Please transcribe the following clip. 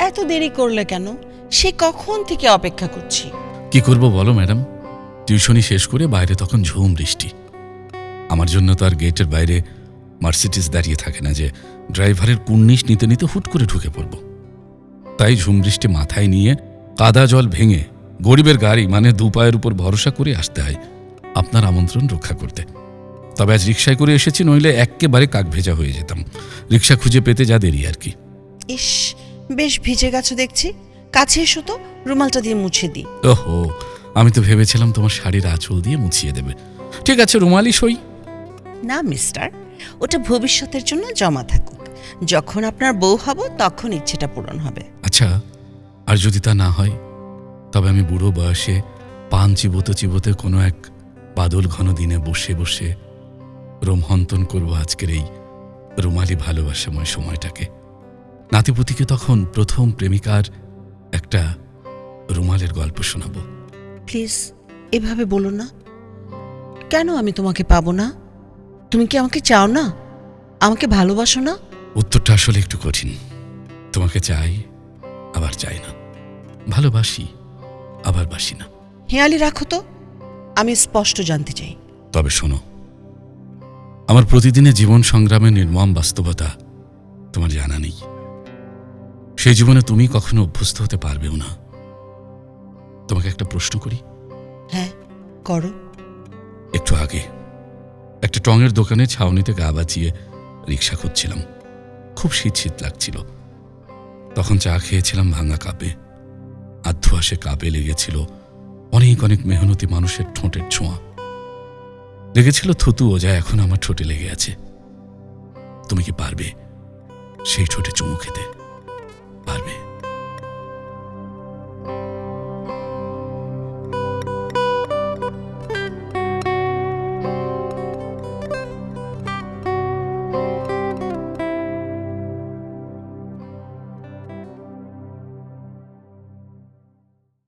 এত দেরি করলে কেন? সে কখন থেকে অপেক্ষা করছি? কি করব বলো ম্যাডাম? টিউশনি শেষ করে বাইরে তখন ঝুম বৃষ্টি। আমার জন্য তো আর গেটের বাইরে মার্সিডিস দাঁড়িয়ে থাকে না যে ড্রাইভারের কুর্নিশ নিতে নিতে হুট করে ঢুকে পড়ব। তাই ঝুম বৃষ্টি মাথায় নিয়ে কাদা জল ভেঙে গরিবের গাড়ি মানে দু পায়ের উপর ভরসা করে আসতে হয় আপনার আমন্ত্রণ রক্ষা করতে। তবে আজ রিক্সায় করে এসেছি নইলে একেবারে কাক ভেজা হয়ে যেতাম। রিক্সা খুঁজে পেতে যা দেরি আর কি। ইস বেশ ভিজে গেছো দেখছি। কাছে এসো তো রুমালটা দিয়ে মুছে দিই। ওহো আমি তো ভেবেছিলাম তোমার শাড়ির আঁচল দিয়ে মুছিয়ে দেবে। ঠিক আছে রুমালি সই। না মিস্টার ওটা ভবিষ্যতের জন্য জমা থাকুক। যখন আপনার বউ হব তখন ইচ্ছেটা পূরণ হবে। আচ্ছা আর যদি তা না হয় তবে আমি বুড়ো বয়সে পান চিবোতে চিবোতে কোনো এক বাদল ঘন দিনে বসে বসে রোমহন্তন করব আজকের এই রুমালি ভালোবাসাময় সময়টাকে। নাতিপুতিকে তখন প্রথম প্রেমিকার একটা রুমালের গল্প শোনাবো। প্লিজ এভাবে বলো না। কেন আমি তোমাকে পাবো না? তুমি কি আমাকে চাও না? আমাকে ভালোবাসো না? উত্তরটা আসলে একটু কঠিন। তোমাকে চাই আবার চাই না। ভালোবাসি আবার বাসি না। হেয়ালি রাখো তো। আমি স্পষ্ট জানতে চাই। তবে শোনো আমার প্রতিদিনের জীবন সংগ্রামের নির্মম বাস্তবতা তোমার জানা নেই। সেই জীবনে তুমি কখনো অভ্যস্ত হতে পারবেও না। তোমাকে একটা প্রশ্ন করি? হ্যাঁ করো। একটু আগে একটা টঙের দোকানে ছাউনিতে গা বাঁচিয়ে রিক্সা খুঁজছিলাম। খুব শীত শীত লাগছিল। তখন চা খেয়েছিলাম ভাঙা কাপে। আধুয়াশে কাপে লেগেছিল অনেক অনেক মেহনতি মানুষের ঠোঁটের ছোঁয়া। লেগেছিল থুতুও যা এখন আমার ঠোঁটে লেগে আছে। তুমি কি পারবে সেই ঠোঁটে চুমু খেতে?